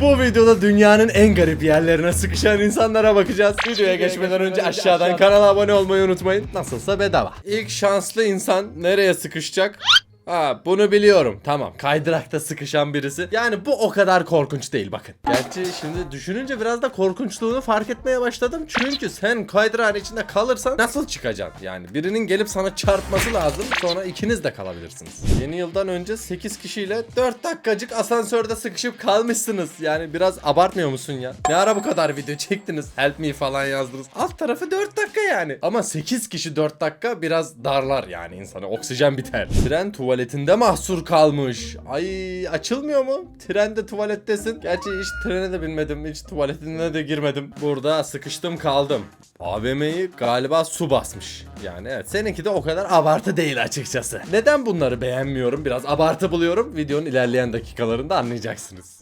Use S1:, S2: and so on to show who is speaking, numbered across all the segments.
S1: Bu videoda dünyanın en garip yerlerine sıkışan insanlara bakacağız. Videoya geçmeden önce aşağıdan kanala abone olmayı unutmayın. Nasılsa bedava. İlk şanslı insan nereye sıkışacak? Ha bunu biliyorum. Tamam. Kaydırakta sıkışan birisi. Yani bu o kadar korkunç değil bakın. Gerçi şimdi düşününce biraz da korkunçluğunu fark etmeye başladım. Çünkü sen kaydırağın içinde kalırsan nasıl çıkacaksın? Yani birinin gelip sana çarpması lazım. Sonra ikiniz de kalabilirsiniz. Yeni yıldan önce 8 kişiyle 4 dakikacık asansörde sıkışıp kalmışsınız. Yani biraz abartmıyor musun ya? Ne ara bu kadar video çektiniz? Help me falan yazdınız. Alt tarafı 4 dakika yani. Ama 8 kişi 4 dakika biraz darlar yani insanı. Oksijen biter. Tren tuvaletinde mahsur kalmış. Ay açılmıyor mu? Trende tuvalettesin. Gerçi hiç trene de binmedim. Hiç tuvaletine de girmedim. Burada sıkıştım kaldım. AVM'yi galiba su basmış. Yani evet seninki de o kadar abartı değil açıkçası. Neden bunları beğenmiyorum? Biraz abartı buluyorum. Videonun ilerleyen dakikalarında anlayacaksınız.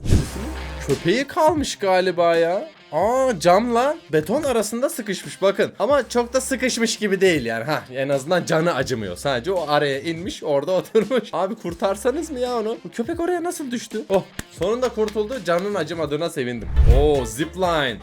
S1: Köpeği kalmış galiba ya. Aa camla beton arasında sıkışmış bakın. Ama çok da sıkışmış gibi değil yani. Ha en azından canı acımıyor. Sadece o araya inmiş orada oturmuş. Abi kurtarsanız mı ya onu? Bu köpek oraya nasıl düştü? Oh sonunda kurtuldu. Canın acımadığına sevindim. Oo zipline.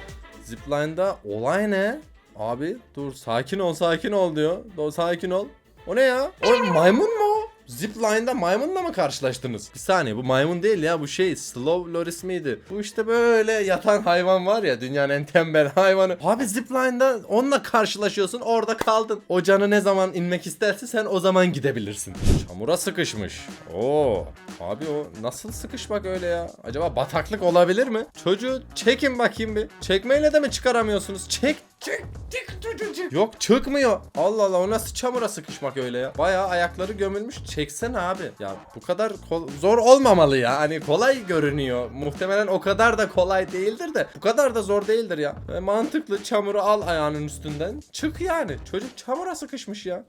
S1: Zipline'da olay ne? Abi dur sakin ol sakin ol diyor. Dur sakin ol. O ne ya? O maymun mu? Zipline'da maymunla mı karşılaştınız? Bir saniye bu maymun değil ya bu şey Slow Loris miydi? Bu işte böyle yatan hayvan var ya dünyanın en tembel hayvanı. Abi zipline'da onunla karşılaşıyorsun orada kaldın. O canı ne zaman inmek isterse sen o zaman gidebilirsin. Çamura sıkışmış. Oo. Abi o nasıl sıkışmak öyle ya? Acaba bataklık olabilir mi? Çocuğu çekin bakayım bir. Çekmeyle de mi çıkaramıyorsunuz? Çek Yok çıkmıyor. Allah Allah o nasıl çamura sıkışmak öyle ya. Bayağı ayakları gömülmüş. Çeksene abi. Ya bu kadar zor olmamalı ya. Hani kolay görünüyor. Muhtemelen o kadar da kolay değildir de. Bu kadar da zor değildir ya. E, mantıklı çamuru al ayağının üstünden. Çık yani. Çocuk çamura sıkışmış ya.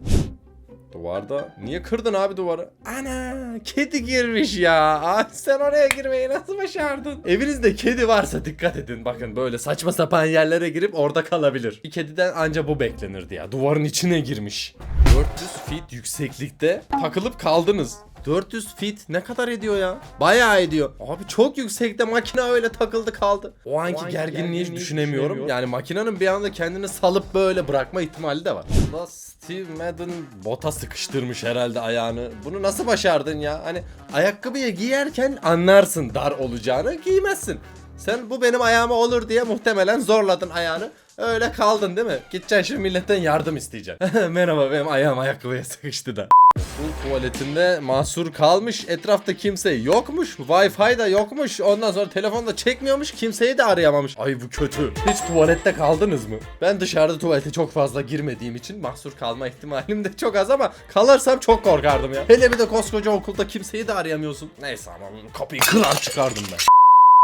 S1: Duvarda. Niye kırdın abi duvarı? Ana kedi girmiş ya. Abi sen oraya girmeyi nasıl başardın? Evinizde kedi varsa dikkat edin. Bakın böyle saçma sapan yerlere girip orada kalabilir. Bir kediden anca bu beklenirdi ya. Duvarın içine girmiş. 400 feet yükseklikte takılıp kaldınız. 400 feet ne kadar ediyor ya? Bayağı ediyor. Abi çok yüksekte makine öyle takıldı kaldı. O anki,
S2: anki
S1: gerginliği, hiç
S2: gerginliği
S1: düşünemiyorum.
S2: düşünemiyorum.
S1: Yani makinenin bir anda kendini salıp böyle bırakma ihtimali de var. Allah Steve Madden bota sıkıştırmış herhalde ayağını. Bunu nasıl başardın ya? Hani ayakkabıyı giyerken anlarsın dar olacağını giymezsin. Sen bu benim ayağıma olur diye muhtemelen zorladın ayağını. Öyle kaldın değil mi? Gideceksin şimdi milletten yardım isteyeceksin. Merhaba benim ayağım ayakkabıya sıkıştı da. Bu tuvaletinde mahsur kalmış. Etrafta kimse yokmuş. Wi-Fi da yokmuş. Ondan sonra telefonda çekmiyormuş. Kimseyi de arayamamış. Ay bu kötü. Hiç tuvalette kaldınız mı? Ben dışarıda tuvalete çok fazla girmediğim için mahsur kalma ihtimalim de çok az ama kalırsam çok korkardım ya. Hele bir de koskoca okulda kimseyi de arayamıyorsun. Neyse ama kapıyı kırar çıkardım ben.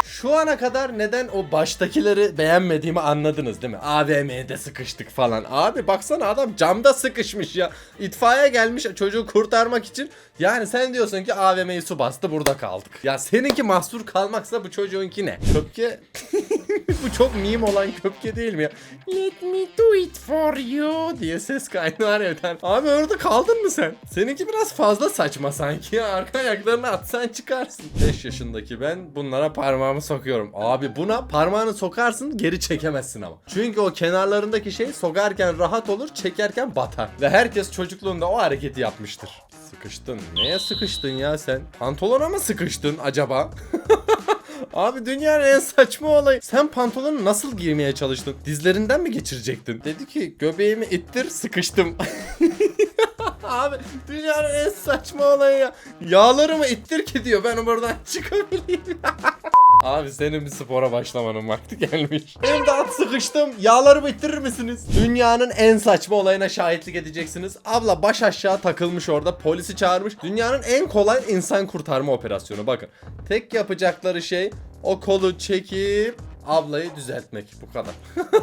S1: Şu ana kadar neden o baştakileri beğenmediğimi anladınız değil mi? AVM'de sıkıştık falan. Abi baksana adam camda sıkışmış ya. İtfaiye gelmiş çocuğu kurtarmak için. Yani sen diyorsun ki AVM'yi su bastı burada kaldık. Ya seninki mahsur kalmaksa bu çocuğunki ne? Köpke... bu çok meme olan köpke değil mi ya? Let me do it for you diye ses kaydı var ya. Abi orada kaldın mı sen? Seninki biraz fazla saçma sanki. Arka ayaklarını atsan çıkarsın. 5 yaşındaki ben bunlara parmağımı sokuyorum. Abi buna parmağını sokarsın geri çekemezsin ama. Çünkü o kenarlarındaki şey sokarken rahat olur çekerken batar. Ve herkes çocukluğunda o hareketi yapmıştır. Sıkıştın. Neye sıkıştın ya sen? Pantolona mı sıkıştın acaba? Abi dünyanın en saçma olayı. Sen pantolonu nasıl giymeye çalıştın? Dizlerinden mi geçirecektin? Dedi ki göbeğimi ittir sıkıştım. Abi dünyanın en saçma olayı ya. Yağlarımı ittir ki diyor ben buradan çıkabileyim. Abi senin bir spora başlamanın vakti gelmiş. Benim de at sıkıştım. Yağlarımı ittirir misiniz? Dünyanın en saçma olayına şahitlik edeceksiniz. Abla baş aşağı takılmış orada. Polisi çağırmış. Dünyanın en kolay insan kurtarma operasyonu. Bakın. Tek yapacakları şey o kolu çekip ablayı düzeltmek bu kadar.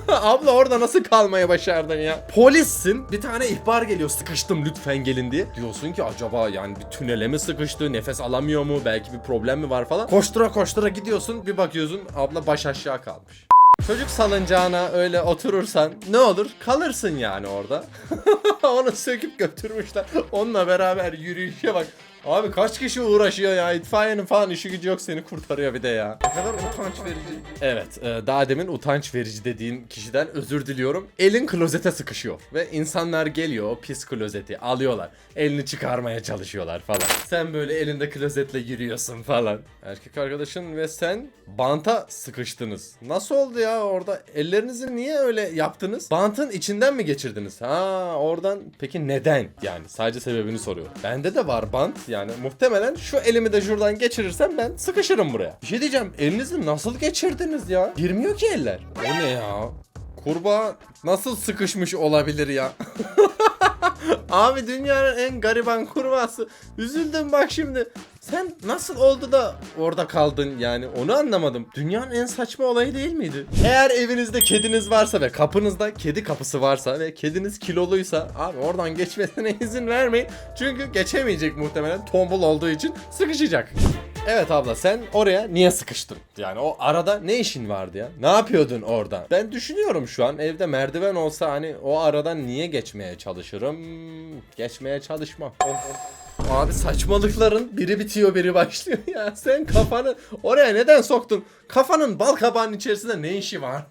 S1: Abla orada nasıl kalmaya başardın ya? Polissin. Bir tane ihbar geliyor. Sıkıştım lütfen gelin diye. Diyorsun ki acaba yani bir tünele mi sıkıştı? Nefes alamıyor mu? Belki bir problem mi var falan. Koştura koştura gidiyorsun. Bir bakıyorsun abla baş aşağı kalmış. Çocuk salıncağına öyle oturursan ne olur? Kalırsın yani orada. Onu söküp götürmüşler. Onunla beraber yürüyüşe bak. Abi kaç kişi uğraşıyor ya itfaiyenin falan işi gücü yok seni kurtarıyor bir de ya. Ne kadar utanç verici. Evet e, daha demin utanç verici dediğin kişiden özür diliyorum. Elin klozete sıkışıyor ve insanlar geliyor o pis klozeti alıyorlar. Elini çıkarmaya çalışıyorlar falan. Sen böyle elinde klozetle yürüyorsun falan. Erkek arkadaşın ve sen banta sıkıştınız. Nasıl oldu ya orada? Ellerinizi niye öyle yaptınız? Bantın içinden mi geçirdiniz? Ha oradan peki neden? Yani sadece sebebini soruyor. Bende de var bant yani muhtemelen şu elimi de şuradan geçirirsem ben sıkışırım buraya. Bir şey diyeceğim elinizi nasıl geçirdiniz ya? Girmiyor ki eller. O ne ya? Kurbağa nasıl sıkışmış olabilir ya? Abi dünyanın en gariban kurbağası. Üzüldüm bak şimdi. Sen nasıl oldu da orada kaldın yani onu anlamadım. Dünyanın en saçma olayı değil miydi? Eğer evinizde kediniz varsa ve kapınızda kedi kapısı varsa ve kediniz kiloluysa abi oradan geçmesine izin vermeyin. Çünkü geçemeyecek muhtemelen tombul olduğu için sıkışacak. Evet abla sen oraya niye sıkıştın? Yani o arada ne işin vardı ya? Ne yapıyordun orada? Ben düşünüyorum şu an evde merdiven olsa hani o aradan niye geçmeye çalışırım? Geçmeye çalışmam. Abi saçmalıkların biri bitiyor biri başlıyor ya. Sen kafanı oraya neden soktun? Kafanın bal kabağının içerisinde ne işi var?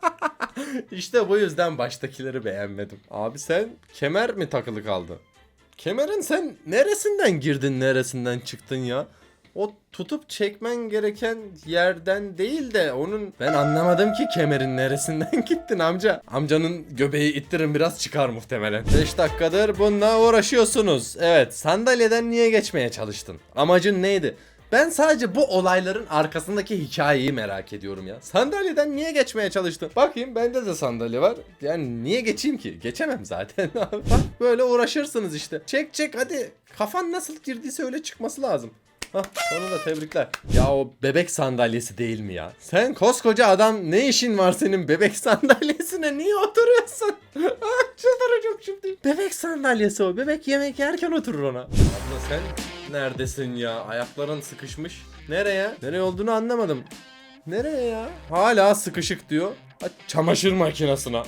S1: işte bu yüzden baştakileri beğenmedim. Abi sen kemer mi takılı kaldı? Kemerin sen neresinden girdin neresinden çıktın ya? O tutup çekmen gereken yerden değil de onun ben anlamadım ki kemerin neresinden gittin amca. Amcanın göbeği ittirin biraz çıkar muhtemelen. 5 dakikadır bununla uğraşıyorsunuz. Evet sandalyeden niye geçmeye çalıştın? Amacın neydi? Ben sadece bu olayların arkasındaki hikayeyi merak ediyorum ya. Sandalyeden niye geçmeye çalıştın? Bakayım bende de sandalye var. Yani niye geçeyim ki? Geçemem zaten. Bak böyle uğraşırsınız işte. Çek çek hadi. Kafan nasıl girdiyse öyle çıkması lazım. Hah sonunda tebrikler. Ya o bebek sandalyesi değil mi ya? Sen koskoca adam ne işin var senin bebek sandalyesine niye oturuyorsun? ah çıldıracağım şimdi. Bebek sandalyesi o. Bebek yemek yerken oturur ona. Abla sen neredesin ya? Ayakların sıkışmış. Nereye? Nereye olduğunu anlamadım. Nereye ya? Hala sıkışık diyor. Çamaşır makinesine.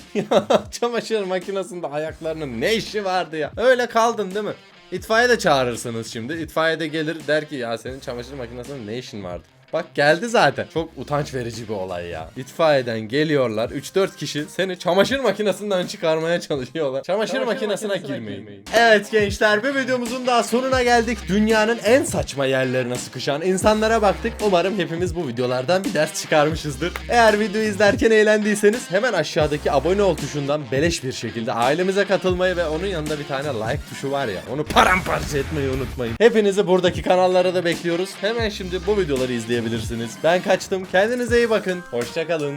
S1: Çamaşır makinesinde ayaklarının ne işi vardı ya? Öyle kaldın değil mi? İtfaiye de çağırırsınız şimdi. İtfaiye de gelir der ki ya senin çamaşır makinesinde ne işin vardı? Bak geldi zaten. Çok utanç verici bir olay ya. İtfaiyeden geliyorlar. 3-4 kişi seni çamaşır makinesinden çıkarmaya çalışıyorlar. Çamaşır, makinesine, girmeyin. Evet gençler bir videomuzun daha sonuna geldik. Dünyanın en saçma yerlerine sıkışan insanlara baktık. Umarım hepimiz bu videolardan bir ders çıkarmışızdır. Eğer videoyu izlerken eğlendiyseniz hemen aşağıdaki abone ol tuşundan beleş bir şekilde ailemize katılmayı ve onun yanında bir tane like tuşu var ya onu paramparça etmeyi unutmayın. Hepinizi buradaki kanallara da bekliyoruz. Hemen şimdi bu videoları izleyebilirsiniz. Ben kaçtım. Kendinize iyi bakın. Hoşçakalın.